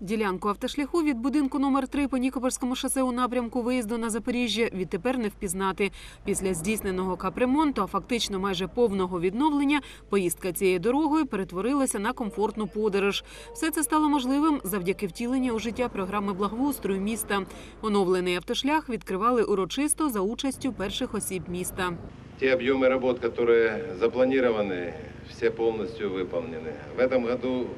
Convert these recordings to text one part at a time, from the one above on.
Ділянку автошляху від будинку номер 3 по Нікопольському шосе у напрямку виїзду на Запоріжжя відтепер не впізнати. Після здійсненого капремонту, а фактично майже повного відновлення, поїздка цією дорогою перетворилася на комфортну подорож. Все це стало можливим завдяки втіленню у життя програми благоустрою міста. Оновлений автошлях відкривали урочисто за участю перших осіб міста. Те объемы работ, которые запланированы, все полностью выполнены. В этом году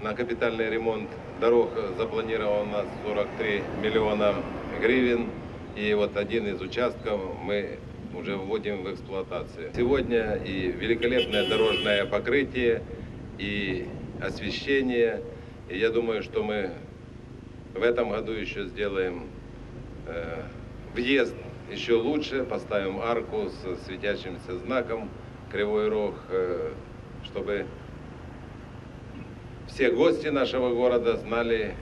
на капитальный ремонт дорог запланировано 43 миллиона гривен. И вот один из участков мы уже вводим в эксплуатацию. Сегодня и великолепное дорожное покрытие, и освещение. И я думаю, что мы в этом году еще сделаем э, въезд еще лучше, поставим арку с светящимся знаком Кривой Рог, э, чтобы все гости нашего города знали,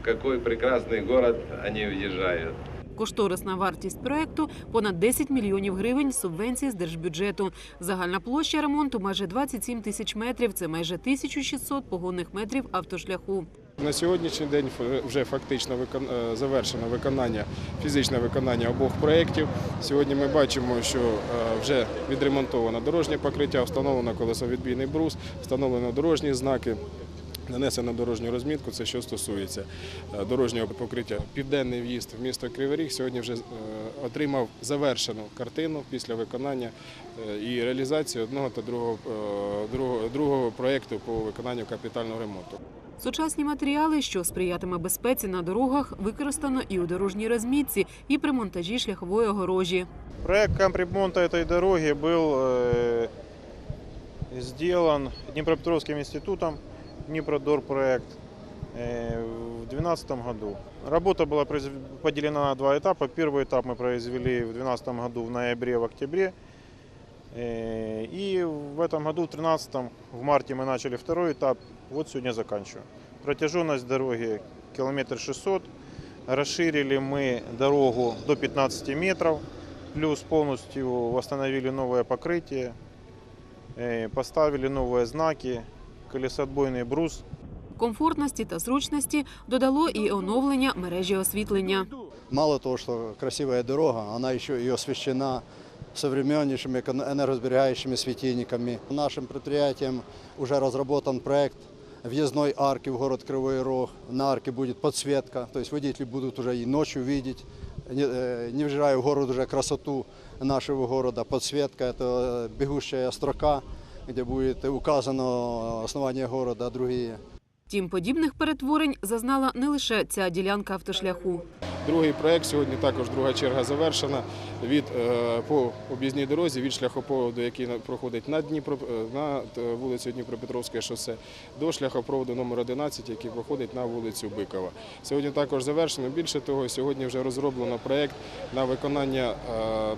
в какой прекрасный город они въезжают. Кошторисна вартість проекту понад 10 мільйонів гривень субвенції з держбюджету. Загальна площа ремонту майже 27 тисяч метрів. Це майже 1600 погонних метрів автошляху. На сьогоднішній день вже фактично е, завершено виконання, фізичне виконання обох проєктів. Сьогодні ми бачимо, що е, вже відремонтовано дорожнє покриття, встановлено колесовідбійний брус, встановлено дорожні знаки. Нанесено дорожню розмітку, це що стосується е, дорожнього покриття. Південний в'їзд в місто Кривий Ріг сьогодні вже е, отримав завершену картину після виконання е, і реалізації одного та другого, е, другого, другого проєкту по виконанню капітального ремонту. Сучасні матеріали, що сприятиме безпеці на дорогах, використано і у дорожній розмітці, і при монтажі шляхової огорожі. Проект капремонта этой дороги был э, сделан Днепропетровским институтом, Днепродор проект, э, в 2012 году. Работа была произв- поделена на два этапа. Первый этап мы произвели в 2012 году в ноябре, в октябре. Э, И в этом году, в 2013, в марте мы начали второй этап. Вот сегодня заканчиваем. Протяженность дороги километр 600. Расширили мы дорогу до 15 метров. Плюс полностью восстановили новое покрытие. э, Поставили новые знаки. Колесоотбойный брус. Комфортності та зручності додало і оновлення мережі освітлення. Мало того, что красивая дорога, она еще и освещена современнейшими эко- энергосберегающими светильниками. Нашим предприятием уже разработан проект въездной арки в город Кривой Рог. На арке будет подсветка, то есть водители будут уже и ночью видеть, не- э, невзирая в город уже красоту нашего города. Подсветка – это э, бегущая строка, где будет указано основание города, другие. Тім подібних перетворень зазнала не лише ця ділянка автошляху. Другий проект сьогодні також друга черга завершена від е, по об'їзній дорозі від шляхопроводу, який проходить на Дніпро е, на е, вулицю Дніпропетровське шосе, до шляхопроводу номер 11, який проходить на вулицю Бикова. Сьогодні також завершено. Більше того, сьогодні вже розроблено проект на виконання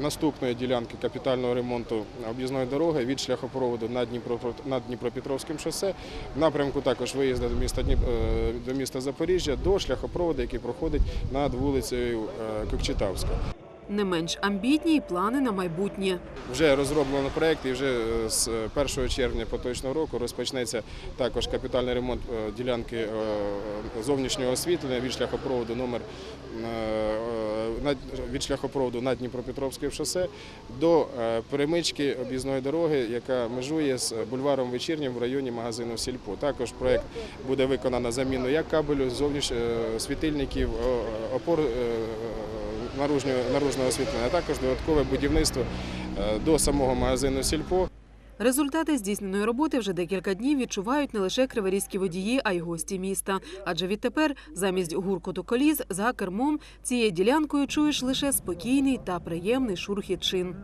наступної ділянки капітального ремонту об'їзної дороги від шляхопроводу на Дніпро над Дніпропетровським шосе в напрямку також виїзду до міста до міста Запоріжжя до шляхопроводу, який проходить над вулицею е, Кокчетавська. Не менш амбітні й плани на майбутнє. Вже розроблено проєкт і вже е, з 1 червня поточного року розпочнеться також капітальний ремонт е, ділянки е, зовнішнього освітлення від шляхопроводу номер е, від шляхопроводу на Дніпропетровське шосе до е, перемички об'їзної дороги, яка межує з бульваром вечірнім в районі магазину Сільпо. Також проєкт буде виконано заміну як кабелю, зовніш е, світильників, опор е, наружного освітлення, а також додаткове будівництво е, до самого магазину Сільпо. Результати здійсненої роботи вже декілька днів відчувають не лише криворізькі водії, а й гості міста. Адже відтепер замість гуркоту коліс за кермом цією ділянкою чуєш лише спокійний та приємний шурхіт шин.